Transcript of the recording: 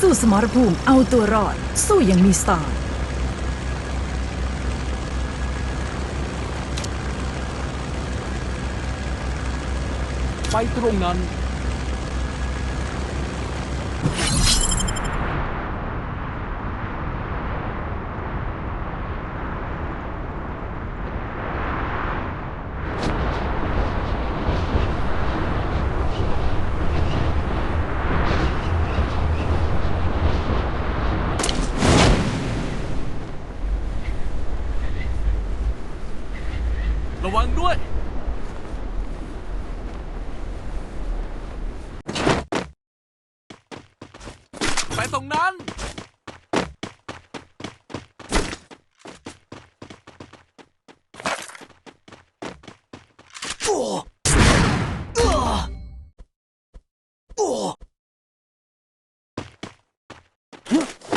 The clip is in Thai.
สู้สมรภูมิเอาตัวรอด สู้อย่างมีสไตล์ไปตรงนั้น ระวังด้วย ไปตรงนั้น Huh?